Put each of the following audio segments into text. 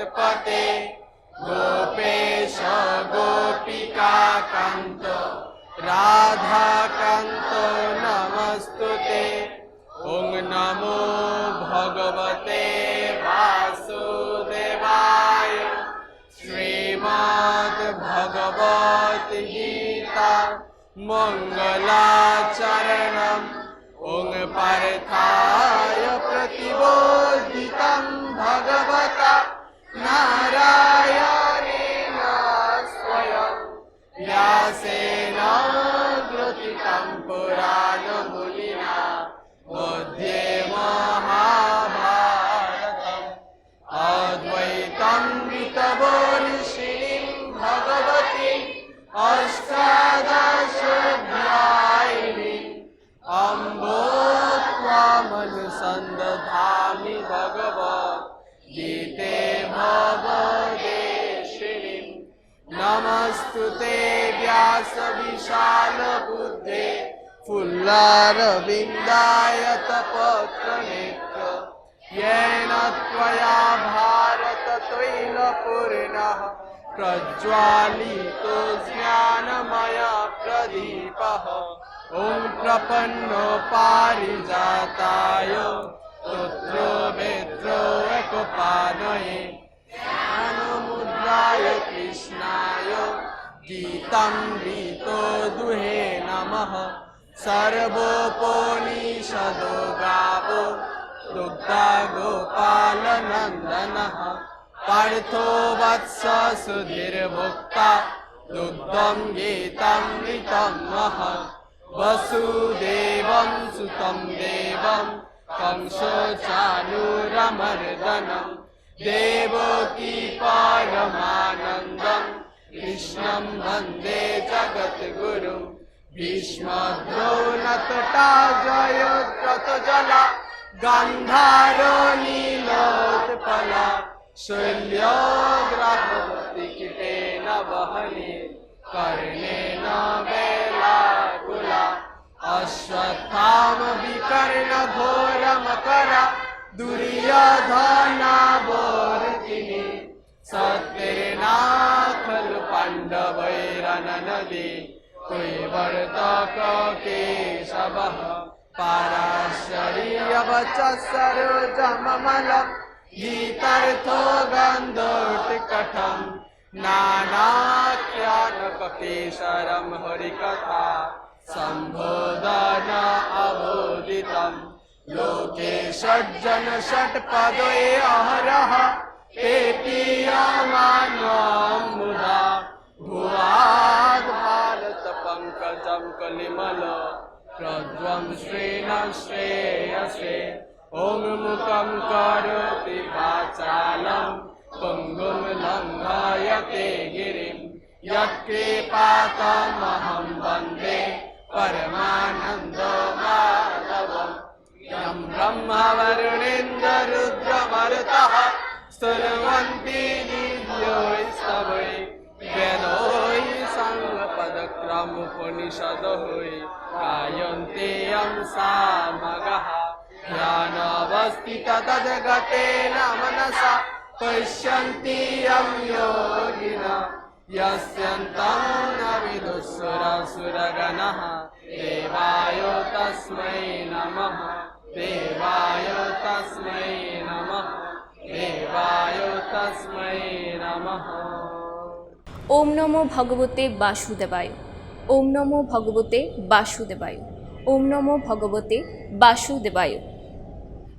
জগৎপতে গোপেশ গোপিকা কান্ত রাধা কান্ত নমস্তুতে ওং নমো ভগবতে বাসুদেবায় শ্রীমদ্ ভগবত গীতা মঙ্গলাচরণম ওং পার্থায় প্রতিবোধিতং ভগবতা नारायणेन स्वयं व्यासेन ग्रथितं पुराणमुनिना मध्ये महाभारतम् अद्वैतं वितवर्षिणीं भगवती अष्टादशध्यायिनी अम्बो त्वामनुसन्दधामि भगवत् गीते नमस्तु ते व्यासविशालबुद्धे फुल्लारविन्दाय तपत्रनेत्र येन त्वया भारततैलपूर्णः प्रज्वालितो ज्ञानमया प्रदीपः ॐ प्रपन्नो पारिजाताय पुत्रो वेत्रो एकपानये ज्ञानमुद्राय कृष्णाय गीतं गीतो दुहे नमः सर्वोपनिषदो गावो दुग्धा गोपालनन्दनः पार्थो वत्स सुधीर्भुक्ता दुग्धं गीतामृतं महः वसुदेवं सुतं देवं कंसो चाणूरमर्दनम् देवकी परमानन्दम् कृष्णं वन्दे जगद्गुरुम् भीष्मद्रोणतटा जयोत्रतजला गान्धारो नीलोत्पला। शल्यग्राहवति किटेन वहने। कर्णेन वेलाकुला अश्वत्थाम विकर्णघोरमकरा दुर्योधनावर्तिनि सत्येना खलु पाण्डवैरननदि कुर्वर्तक केशवः पाराशर्यवच सरोजममलम् गीतार्थो गन्धोत्कटम् नानाख्यानककेशरं हरिकथा सम्बोधन अबोधितम् लोके षड्जन षट्पदे अहरः पेपीयमानं पङ्कजं कलिमल प्रध्वं श्रेण श्रेयसे ॐ मुखं करोति वाचालं पङ्गुं लङ्घयते गिरिं यत्कृपातमहं वन्दे परमानन्दमाधवम् यं ब्रह्मा वरुणेन्द्ररुद्रमरुतः स्तुवन्ति दिव्योस्तवै वेदोय सङ्गपदक्रमुपनिषदोय गायन्ते यं सामगः ध्यानवस्थिततजगतेन मनसा पश्यन्ति यं योगिना यस्यन्तं न विदुःसुरसुरगणः देवाय तस्मै नमः देवाय तस्मै नमः देवाय तस्मै नमः ওম নমো ভগবতে বাসুদেবায় ওম নমো ভগবতে বাসুদেবায় ওম নমো ভগবতে বাসুদেবায়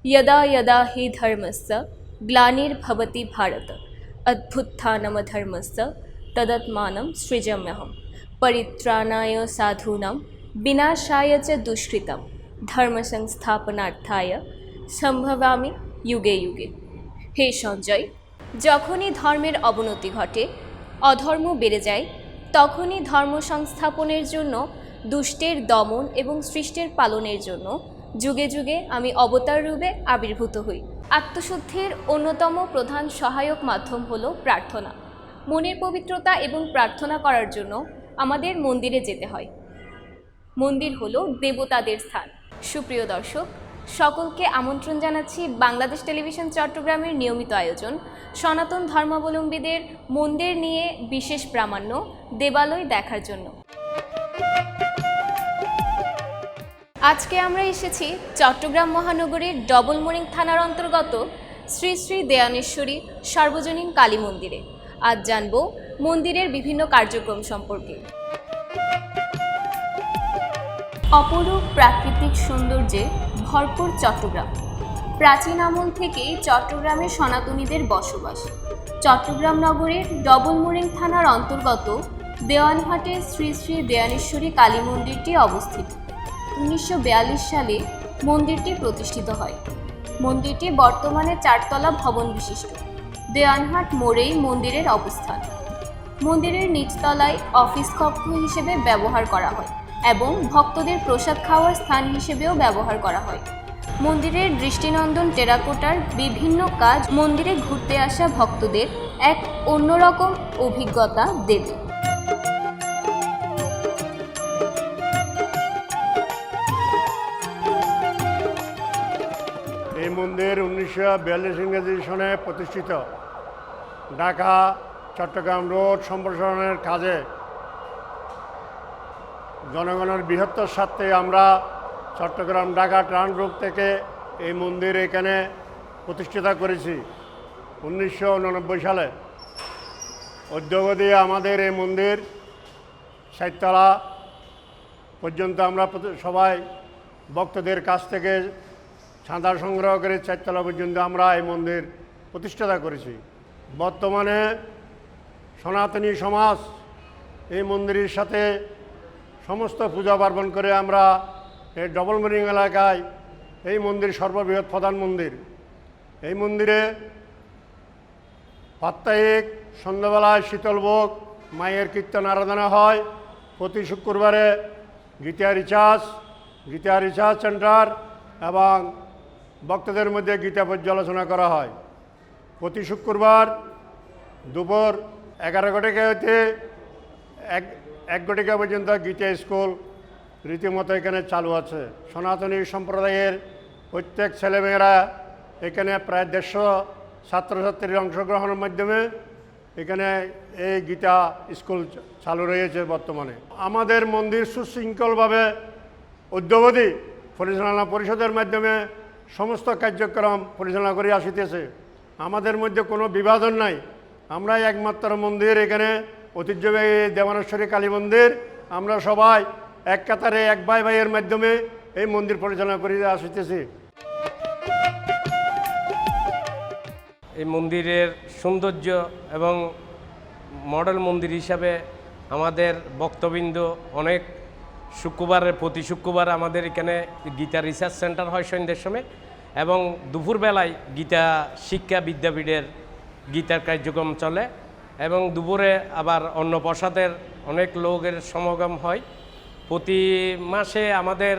यदा यदा हि धर्मस्य ग्लानिर्भवति भारत अद्भुत्थानमधर्मस्य तदत्मानं सृजम्यहं परित्राणाय साधूनां विनाशाय च दुष्कृतं ধর্মসংস্থাপনার্থায় সম্ভবামি যুগে যুগে হে সঞ্জয় যখনই ধর্মের অবনতি ঘটে অধর্ম বেড়ে যায় তখনই ধর্ম সংস্থাপনের জন্য, দুষ্টের দমন এবং সৃষ্টের পালনের জন্য, যুগে যুগে আমি অবতার রূপে আবির্ভূত হই। আত্মশুদ্ধির অন্যতম প্রধান সহায়ক মাধ্যম হলো প্রার্থনা। মনের পবিত্রতা এবং প্রার্থনা করার জন্য আমাদের মন্দিরে যেতে হয়। মন্দির হলো দেবতাদের স্থান। সুপ্রিয় দর্শক সকলকে আমন্ত্রণ জানাচ্ছি বাংলাদেশ টেলিভিশন চট্টগ্রামের নিয়মিত আয়োজন। সনাতন ধর্মাবলম্বীদের মন্দির নিয়ে বিশেষ প্রামাণ্য দেবালয় দেখার জন্য। আজকে আমরা এসেছি চট্টগ্রাম মহানগরীর ডবল মোরিং থানার অন্তর্গত শ্রী শ্রী দেয়ানেশ্বরী সর্বজনীন কালী মন্দিরে। আজ জানব মন্দিরের বিভিন্ন কার্যক্রম সম্পর্কে। অপরূপ প্রাকৃতিক সৌন্দর্যে ভরপুর চট্টগ্রাম। প্রাচীন আমল থেকেই চট্টগ্রামে সনাতনীদের বসবাস। চট্টগ্রাম নগরের ডবল মোরিং থানার অন্তর্গত দেওয়ানহাটে শ্রী শ্রী দেয়ানেশ্বরী কালী মন্দিরটি অবস্থিত। উনিশশো বিয়াল্লিশ সালে মন্দিরটি প্রতিষ্ঠিত হয়। মন্দিরটি বর্তমানে চারতলা ভবন বিশিষ্ট। দেওয়ানহাট মোড়েই মন্দিরের অবস্থান। মন্দিরের নিচতলায় অফিস কক্ষ হিসেবে ব্যবহার করা হয়। এবং ভক্তদের প্রসাদ খাওয়ার স্থান হিসেবেও ব্যবহার করা হয়। মন্দিরের দৃষ্টিনন্দন টেরাকোটার বিভিন্ন কাজ মন্দিরে ঘুরতে আসা ভক্তদের এক অন্যরকম অভিজ্ঞতা দেবে। এই মন্দির উনিশশো বিয়াল্লিশ ইংরেজি সনে প্রতিষ্ঠিত। ঢাকা, চট্টগ্রাম রোড সম্প্রসারণের কাজে জনগণের বৃহত্তর স্বার্থে আমরা চট্টগ্রাম ঢাকা ট্রান রোড থেকে এই মন্দির এখানে প্রতিষ্ঠিত করেছি। উনিশশো উননব্বই সালে উদ্যোগ আমাদের এই মন্দির সাততলা পর্যন্ত আমরা সবাই ভক্তদের কাছ থেকে চাঁদা সংগ্রহ করে চারতলা পর্যন্ত আমরা এই মন্দির প্রতিষ্ঠাতা করেছি। বর্তমানে সনাতনী সমাজ এই মন্দিরের সাথে সমস্ত পূজা পার্বণ করে আমরা এই ডবল মিনিং এলাকায় এই মন্দির সর্ববৃহৎ প্রধান মন্দির। এই মন্দিরে সাপ্তাহিক সন্ধ্যাবেলায় শীতলভোগ মায়ের কীর্তন আরাধনা হয়। প্রতি শুক্রবারে Gita recharge Gita recharge centre এবং ভক্তদের মধ্যে গীতা পর্যালোচনা করা হয়। প্রতি শুক্রবার দুপুর এগারো ঘটিকা হতে এক এক ঘটিকা পর্যন্ত গীতা স্কুল রীতিমতো এখানে চালু আছে। সনাতনী সম্প্রদায়ের প্রত্যেক ছেলেমেয়েরা এখানে প্রায় দেড়শো ছাত্রছাত্রীর অংশগ্রহণের মাধ্যমে এখানে এই গীতা স্কুল চালু রয়েছে বর্তমানে। আমাদের মন্দির সুশৃঙ্খলভাবে উদ্যোগী পরিচালনা পরিষদের মাধ্যমে সমস্ত কার্যক্রম পরিচালনা করে আসিতেছে। আমাদের মধ্যে কোনো বিভাজন নাই। আমরাই একমাত্র মন্দির এখানে ঐতিহ্যবাহী দেবানেশ্বরী কালী মন্দির। আমরা সবাই এক কাতারে, এক ভাই ভাইয়ের মাধ্যমে এই মন্দির পরিচালনা করে আসিতেছি। এই মন্দিরের সৌন্দর্য এবং মডেল মন্দির হিসাবে আমাদের বক্তবৃন্দ অনেক শুক্রবারের, প্রতি শুক্রবার আমাদের এখানে গীতা রিসার্চ সেন্টার হয় সন্ধ্যের সময় এবং দুপুরবেলায় গীতা শিক্ষা বিদ্যাপীঠের গীতার কার্যক্রম চলে। এবং দুপুরে আবার অন্য প্রসাদের অনেক লোকের সমাগম হয়। প্রতি মাসে আমাদের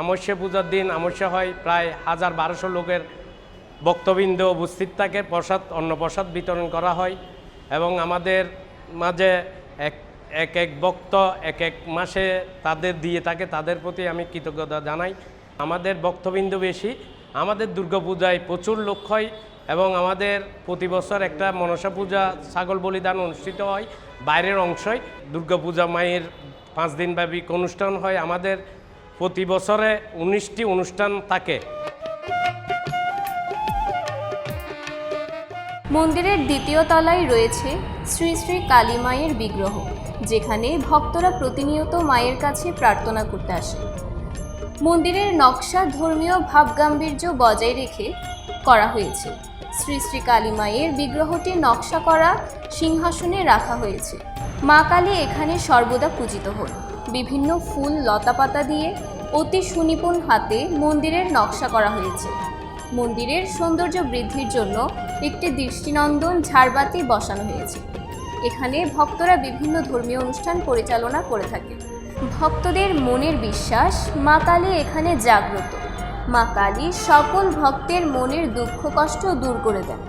আমস্যা পূজার দিন আমস্যা হয়, প্রায় হাজার বারোশো লোকের বক্তবৃন্দ উপস্থিত থাকে। প্রসাদ, অন্ন প্রসাদ বিতরণ করা হয় এবং আমাদের মাঝে এক এক এক বক্ত এক এক মাসে তাদের দিয়ে থাকে, তাদের প্রতি আমি কৃতজ্ঞতা জানাই। আমাদের বক্তবৃন্দ বেশি, আমাদের দুর্গাপূজায় প্রচুর লোক হয় এবং আমাদের প্রতি বছর একটা মনসা পূজা ছাগল বলিদান অনুষ্ঠিত হয়, বাইরের অংশই দুর্গাপূজা মায়ের পাঁচ দিনব্যাপী অনুষ্ঠান হয়। আমাদের প্রতি বছরে উনিশটি অনুষ্ঠান থাকে। মন্দিরের দ্বিতীয় তলায় রয়েছে শ্রী শ্রী কালী মায়ের বিগ্রহ, যেখানে ভক্তরা প্রতিনিয়ত মায়ের কাছে প্রার্থনা করতে আসে। মন্দিরের নকশা ধর্মীয় ভাবগাম্ভীর্য বজায় রেখে করা হয়েছে। শ্রী শ্রী কালী মায়ের বিগ্রহটি নকশা করা সিংহাসনে রাখা হয়েছে। মা কালী এখানে সর্বদা পূজিত হন। বিভিন্ন ফুল, লতাপাতা দিয়ে অতি সুনিপুণ হাতে মন্দিরের নকশা করা হয়েছে। মন্দিরের সৌন্দর্য বৃদ্ধির জন্য একটি দৃষ্টিনন্দন ঝাড়বাতি বসানো হয়েছে। এখানে ভক্তরা বিভিন্ন ধর্মীয় অনুষ্ঠান পরিচালনা করে থাকে ভক্তদের মনের বিশ্বাস মা কালী এখানে জাগ্রত। মা কালী সকল ভক্তের মনের দুঃখ কষ্ট দূর করে দেন।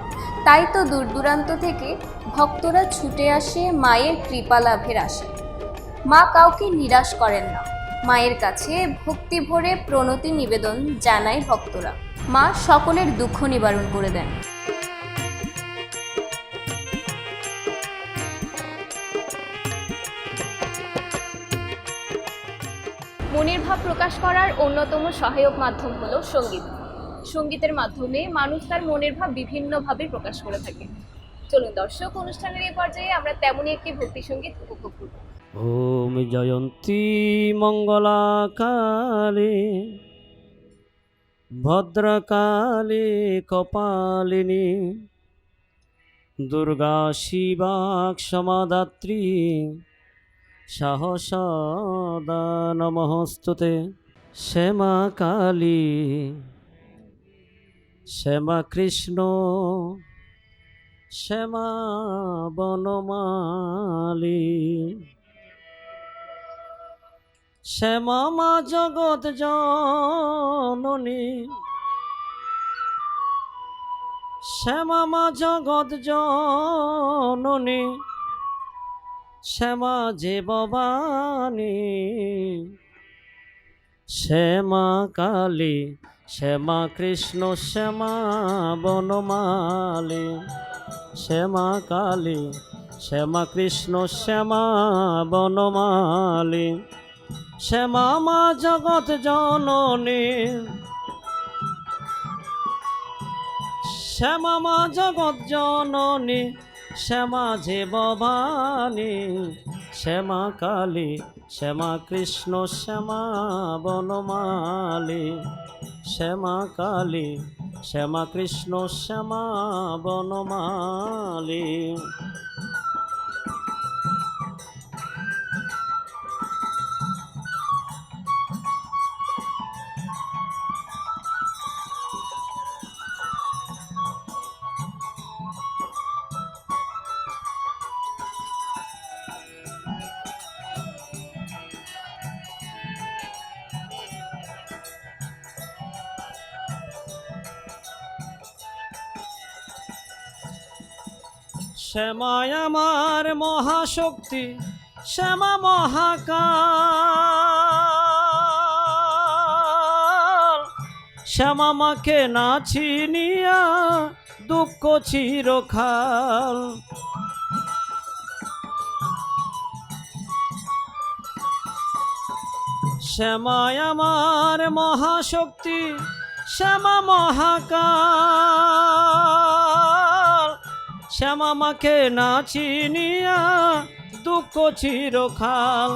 তাই তো দূর দূরান্ত থেকে ভক্তরা ছুটে আসে মায়ের কৃপা লাভের আসে মা কাউকে নিরাশ করেন না। মায়ের কাছে ভক্তি ভরে প্রণতি নিবেদন জানায় ভক্তরা। মা সকলের দুঃখ নিবারণ করে দেন। ভাব প্রকাশ করার অন্যতম সহায়ক মাধ্যম হলো সংগীত। সঙ্গীতের মাধ্যমে মানুষ তার মনের ভাব বিভিন্নভাবে প্রকাশ করে থাকে। চলুন দর্শক, অনুষ্ঠানের এই পর্যায়ে আমরা তেমনই একটি ভক্তি সংগীত উপভোগ করব। ওম জয়ন্তী মঙ্গলাকালে, ভদ্রকালে কপালিনী, দুর্গা শিবাক সমাদাত্রী সাহসদা নমস্তুতে শ্যামা কালী, শ্যামা কৃষ্ণ, শ্যামা বনমালী, শ্যামা মা জগৎ জননী, শ্যামা মা জগৎ জননী শ্যামা যে ভবানী শ্যামা কালী শ্যামা কৃষ্ণ শ্যামা বনমালী শ্যামা কালী শ্যামা কৃষ্ণ শ্যামা বনমালী শ্যামা মা জগৎ জননী শ্যামা মা জগৎ জননী শ্যামা যে ভবানী, শ্যামা কালী, শ্যামা কৃষ্ণ, শ্যামা বনমালী, শ্যামা কালী, শ্যামা কৃষ্ণ, শ্যামা বনমালী। শ্যামায় আমার মহাশক্তি, শ্যামা মহাকাল। শ্যামা মাকে না চিনিয়া দুঃখ চিরখাল শ্যামায় আমার মহাশক্তি, শ্যামা মহাকাল। শ্যামা মাকে না চিনিয়া দুঃখ চিরখাল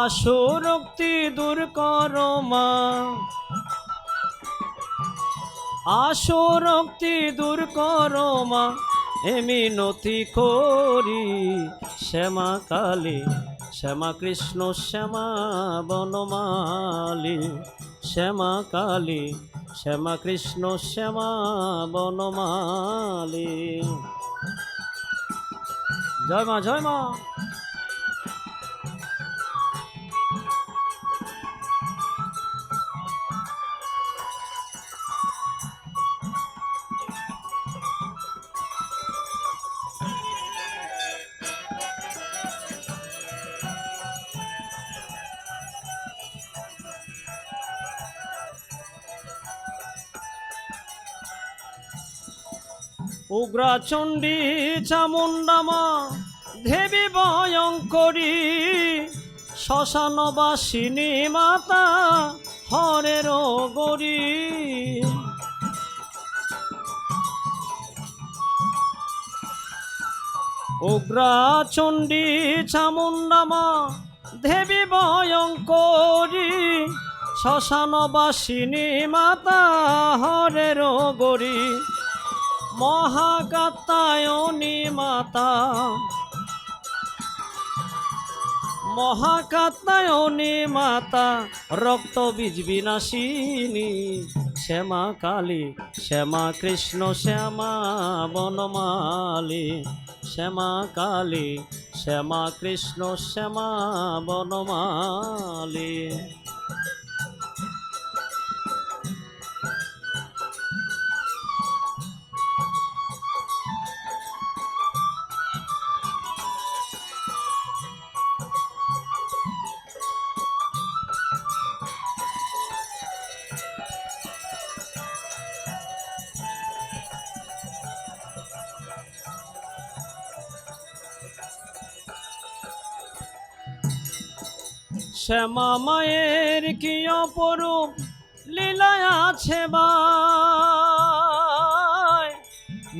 আসরক্তি দূর কর মা। আসরক্তি দূর কর মা। এমি নথি করি শ্যামা কালী শ্যামা কৃষ্ণ শ্যামা বনমালী। শ্যামা কালী শ্যামা কৃষ্ণ শ্যামা বনমালী। জয় মা জয় মা। উগ্রাচণ্ডী চামুণ্ডামা দেবী ভয়ঙ্করী শ্মশানবাসিনী মাতা, হরের গরি। উগ্রা চণ্ডী চামুণ্ডামা দেবী ভয়ঙ্করী শ্মশানবাসিনী মাতা, হরের গরি। মহাকাত্তায়নী মাতা। মহাকাত্তায়নী মাতা, রক্ত বীজ বিনাশিনী। শ্যামা কালী, শ্যামা কৃষ্ণ, শ্যামা বনমালী। শ্যামা কালী, শ্যামা কৃষ্ণ, শ্যামা বনমালী। শ্যামা মায়ের কি অপরূপ লীলায় আছে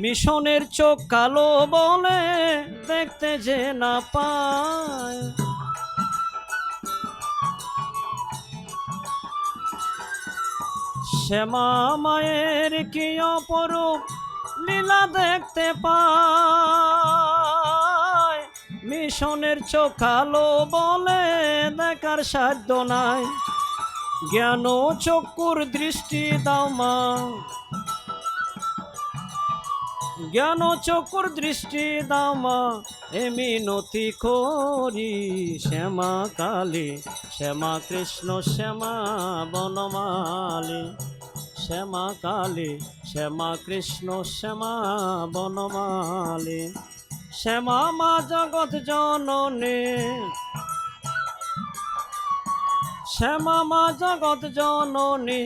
মিশনের চোখ কালো বলে দেখতে যে না পায়। শ্যামা মায়ের কি অপরূপ লীলা দেখতে পায়? মিশনের চোখালো বলে, দেখার সাধ্য নাই। জ্ঞান চক্ষুর দৃষ্টি দাও মা। জ্ঞান চক্ষুর দৃষ্টি দাও মা। এ মিনতি করি শ্যামা কালী, শ্যামা কৃষ্ণ, শ্যামা বনমালী। শ্যামা কালী, শ্যামা কৃষ্ণ, শ্যামা বনমালী। শ্যামা মা জগৎ জননী শ্যামা মা জগৎ জননী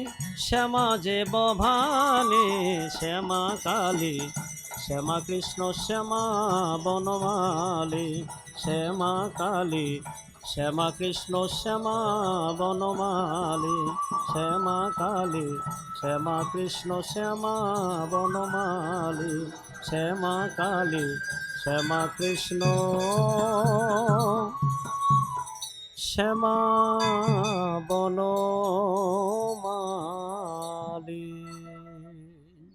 শ্যামা যে বভানী শ্যামা কালী শ্যামা কৃষ্ণ শ্যামা বনমালী শ্যামা কালী শ্যামা কৃষ্ণ শ্যামা বনমালী শ্যামা কালী শ্যামা কৃষ্ণ শ্যামা বনমালী শ্যামা কালী শ্যামা কৃষ্ণ, শ্যামা বনমালী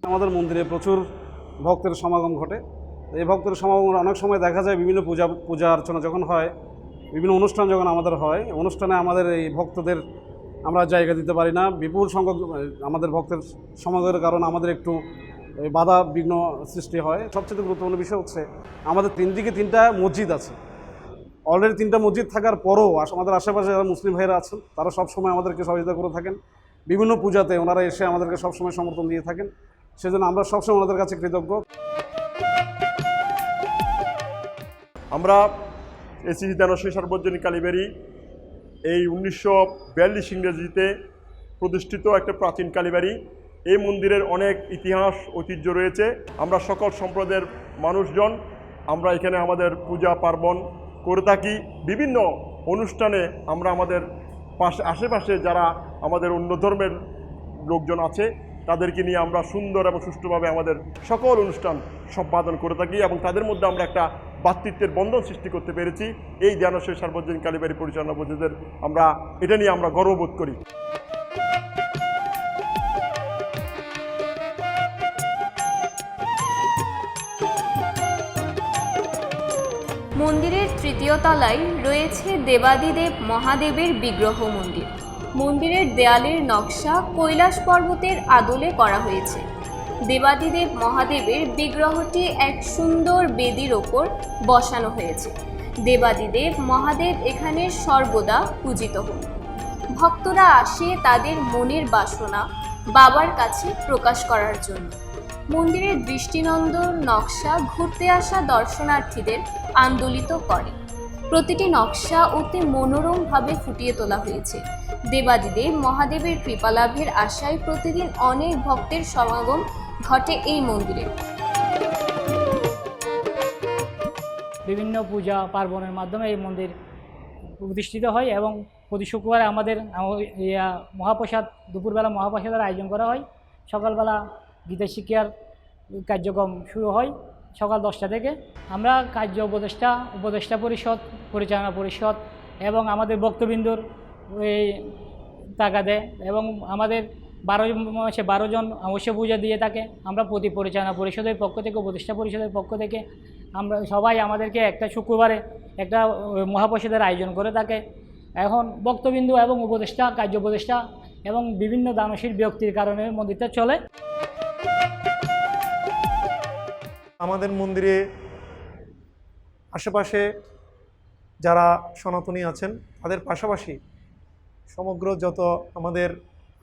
আমাদের মন্দিরে প্রচুর ভক্তের সমাগম ঘটে। এই ভক্তের সমাগম অনেক সময় দেখা যায় বিভিন্ন পূজা পূজা অর্চনা যখন হয়, বিভিন্ন অনুষ্ঠান যখন আমাদের হয় অনুষ্ঠানে আমাদের এই ভক্তদের আমরা জায়গা দিতে পারি না। বিপুল সংখ্যক, আমাদের ভক্তের সমাগমের কারণে আমাদের একটু বাধা বিঘ্ন সৃষ্টি হয়। সবচেয়ে গুরুত্বপূর্ণ বিষয় হচ্ছে, আমাদের তিন দিকে তিনটা মসজিদ আছে। অলরেডি তিনটা মসজিদ থাকার পরও আমাদের আশেপাশে যারা মুসলিম ভাইরা আছেন, তারা সবসময় আমাদেরকে সহযোগিতা করে থাকেন। বিভিন্ন পূজাতে ওনারা এসে আমাদেরকে সবসময় সমর্থন দিয়ে থাকেন। সেজন্য আমরা সবসময় ওনাদের কাছে কৃতজ্ঞ। আমরা এসিসি দানশ্রী সার্বজনীন কালীবাড়ি এই উনিশশো বিয়াল্লিশ ইংরেজিতে প্রতিষ্ঠিত একটা প্রাচীন কালীবাড়ি। এই মন্দিরের অনেক ইতিহাস, ঐতিহ্য রয়েছে। আমরা সকল সম্প্রদায়ের মানুষজন, আমরা এখানে আমাদের পূজা পার্বণ করে থাকি। বিভিন্ন অনুষ্ঠানে আমরা আমাদের পাশে, আশেপাশে যারা আমাদের অন্য ধর্মের লোকজন আছে, তাদেরকে নিয়ে আমরা সুন্দর এবং সুষ্ঠুভাবে আমাদের সকল অনুষ্ঠান সম্পাদন করে থাকি এবং তাদের মধ্যে আমরা একটা ভাতৃত্বের বন্ধন সৃষ্টি করতে পেরেছি। এই জ্ঞানশয় সার্বজনীন কালীবাড়ি পরিচালনা পদ্ধতিদের আমরা, এটা নিয়ে আমরা গর্ববোধ করি। মন্দিরের তৃতীয় তলায় রয়েছে দেবাদিদেব মহাদেবের বিগ্রহ মন্দির। মন্দিরের দেয়ালের নকশা কৈলাস পর্বতের আদলে করা হয়েছে। দেবাদিদেব মহাদেবের বিগ্রহটি এক সুন্দর বেদির ওপর বসানো হয়েছে। দেবাদিদেব মহাদেব এখানে সর্বদা পূজিত হন। ভক্তরা আসে তাদের মনের বাসনা বাবার কাছে প্রকাশ করার জন্য। মন্দিরের দৃষ্টিনন্দন নকশা ঘুরতে আসা দর্শনার্থীদের আন্দোলিত করে। প্রতিটি নকশা অতি মনোরমভাবে ফুটিয়ে তোলা হয়েছে। দেবাদিদেব মহাদেবের কৃপালাভের আশায় প্রতিদিন অনেক ভক্তের সমাগম ঘটে এই মন্দিরে। বিভিন্ন পূজা পার্বণের মাধ্যমে এই মন্দির প্রতিষ্ঠিত হয় এবং প্রতি শুক্রবারে আমাদের মহাপ্রসাদ, দুপুরবেলা মহাপ্রসাদের আয়োজন করা হয়। সকালবেলা গীতা শিক্ষার কার্যক্রম শুরু হয় সকাল দশটা থেকে। আমরা কার্য উপদেষ্টা উপদেষ্টা পরিষদ পরিচালনা পরিষদ এবং আমাদের বক্তবিন্দুর এই টাকা দেয় এবং আমাদের বারো মাসে বারো জন অবশ্য পূজা দিয়ে থাকে। আমরা প্রতি পরিচালনা পরিষদের পক্ষ থেকে উপদেষ্টা পরিষদের পক্ষ থেকে আমরা সবাই আমাদেরকে একটা শুক্রবারে একটা আহ, মহাপ্রসাদের আয়োজন করে থাকে। এখন বক্তবিন্দু এবং উপদেষ্টা কার্য উপদেষ্টা এবং বিভিন্ন দানশীল ব্যক্তির কারণে মন্দিরটা চলে। আমাদের মন্দিরে আশেপাশে যারা সনাতনী আছেন, তাদের পাশাপাশি সমগ্র যত আমাদের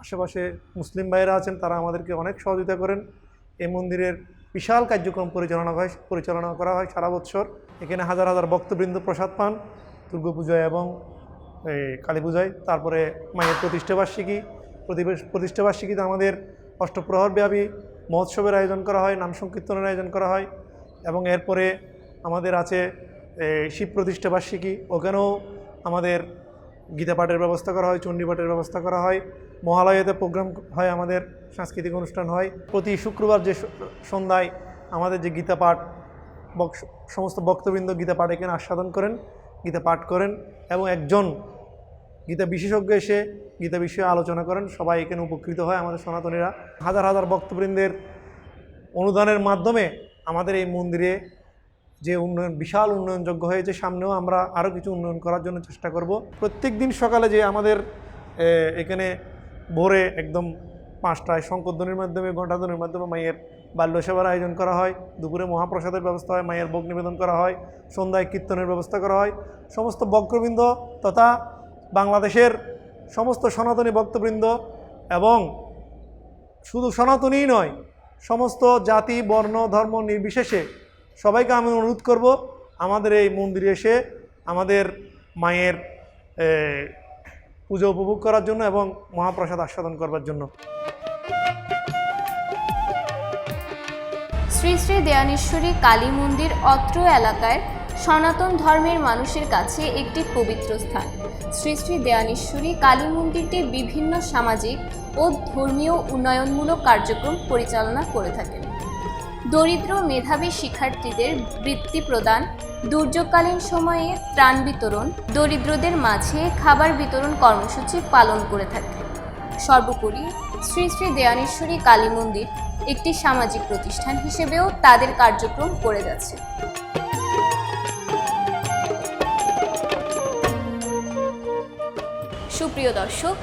আশেপাশে মুসলিম ভাইয়েরা আছেন, তারা আমাদেরকে অনেক সহযোগিতা করেন। এই মন্দিরের বিশাল কার্যক্রম পরিচালনা হয়, পরিচালনা করা হয় সারা বৎসর এখানে হাজার হাজার ভক্তবৃন্দ প্রসাদ পান দুর্গাপূজায় এবং এই কালী পূজায়। তারপরে মায়ের প্রতিষ্ঠাবার্ষিকী প্রতিষ্ঠাবার্ষিকীতে আমাদের অষ্টপ্রহরব্যাপী মহোৎসবের আয়োজন করা হয়, নাম সংকীর্তনের আয়োজন করা হয় এবং এরপরে আমাদের আছে শিব প্রতিষ্ঠা বার্ষিকী। ওখানেও আমাদের গীতা পাঠের ব্যবস্থা করা হয়, চণ্ডী পাঠের ব্যবস্থা করা হয়, মহালয়াতে প্রোগ্রাম হয় আমাদের, সাংস্কৃতিক অনুষ্ঠান হয়। প্রতি শুক্রবার যে সন্ধ্যায় আমাদের যে গীতা পাঠ সমস্ত বক্তবৃন্দ গীতা পাঠ এখানে আস্বাদন করেন, গীতা পাঠ করেন এবং একজন গীতা বিশেষজ্ঞ এসে গীতা বিষয়ে আলোচনা করেন, সবাই এখানে উপকৃত হয় আমাদের সনাতনীরা। হাজার হাজার ভক্তবৃন্দের অনুদানের মাধ্যমে আমাদের এই মন্দিরে যে উন্নয়ন, বিশাল উন্নয়নযোগ্য হয়েছে, সামনেও আমরা আরও কিছু উন্নয়ন করার জন্য চেষ্টা করব। প্রত্যেক দিন সকালে যে আমাদের এখানে ভোরে একদম পাঁচটায় শঙ্করধ্বনির মাধ্যমে, ঘণ্টাধ্বনির মাধ্যমে মায়ের বাল্যসেবার আয়োজন করা হয়। দুপুরে মহাপ্রসাদের ব্যবস্থা হয়, মায়ের ভোগ নিবেদন করা হয়, সন্ধ্যায় কীর্তনের ব্যবস্থা করা হয়। সমস্ত বক্রবৃন্দ তথা বাংলাদেশের সমস্ত সনাতনী ভক্তবৃন্দ এবং শুধু সনাতনই নয়, সমস্ত জাতি, বর্ণ, ধর্ম নির্বিশেষে সবাইকে আমি অনুরোধ করব, আমাদের এই মন্দিরে এসে আমাদের মায়ের পুজো উপভোগ করার জন্য এবং মহাপ্রসাদ আস্বাদন করবার জন্য। শ্রী শ্রী দেয়ানেশ্বরী কালী মন্দির অত্র এলাকায় সনাতন ধর্মের মানুষের কাছে একটি পবিত্র স্থান। শ্রী শ্রী দেয়ানেশ্বরী কালী মন্দিরটি বিভিন্ন সামাজিক ও ধর্মীয় উন্নয়নমূলক কার্যক্রম পরিচালনা করে থাকেন। দরিদ্র মেধাবী শিক্ষার্থীদের বৃত্তি প্রদান, দুর্যোগকালীন সময়ে ত্রাণ বিতরণ, দরিদ্রদের মাঝে খাবার বিতরণ কর্মসূচি পালন করে থাকে সর্বোপরি শ্রী শ্রী দেয়ানেশ্বরী কালী মন্দির একটি সামাজিক প্রতিষ্ঠান হিসেবেও তাদের কার্যক্রম করে যাচ্ছে। সুপ্রিয় দর্শক,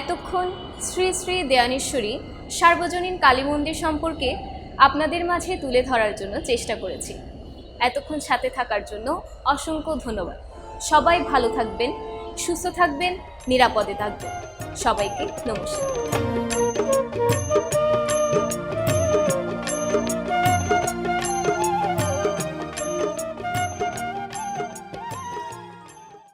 এতক্ষণ শ্রী শ্রী দেয়ানেশ্বরী সার্বজনীন কালী মন্দির সম্পর্কে আপনাদের মাঝে তুলে ধরার জন্য চেষ্টা করেছি। এতক্ষণ সাথে থাকার জন্য অসংখ্য ধন্যবাদ। সবাই ভালো থাকবেন, সুস্থ থাকবেন, নিরাপদে থাকবেন। সবাইকে নমস্কার।